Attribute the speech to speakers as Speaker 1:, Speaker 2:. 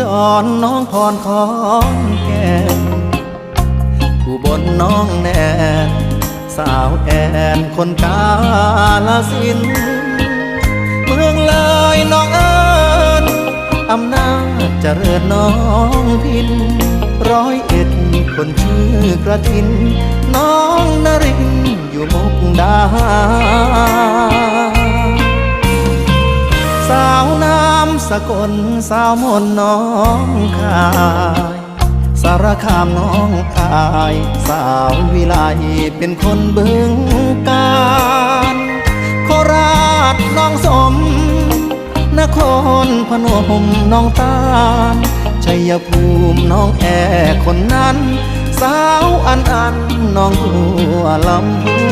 Speaker 1: ดรน้องพรของแก่นอุบลน้องแนนสาวแอนคนกาลสิน เมืองเลยน้องเอิญอำนาจเจริญน้องพิน ร้อยเอ็ดคนชื่อกระทิน น้องนรินอยู่มุกดาหารสาวน้ำ สกลสาวมนน้องคายสารคามน้องอาย สาววิไลเป็นคนบึงการโคราชน้องสม นครพนมน้องตาลชัยภูมิน้องแอคนนั้น สาวอันอันน้องหัวลำพู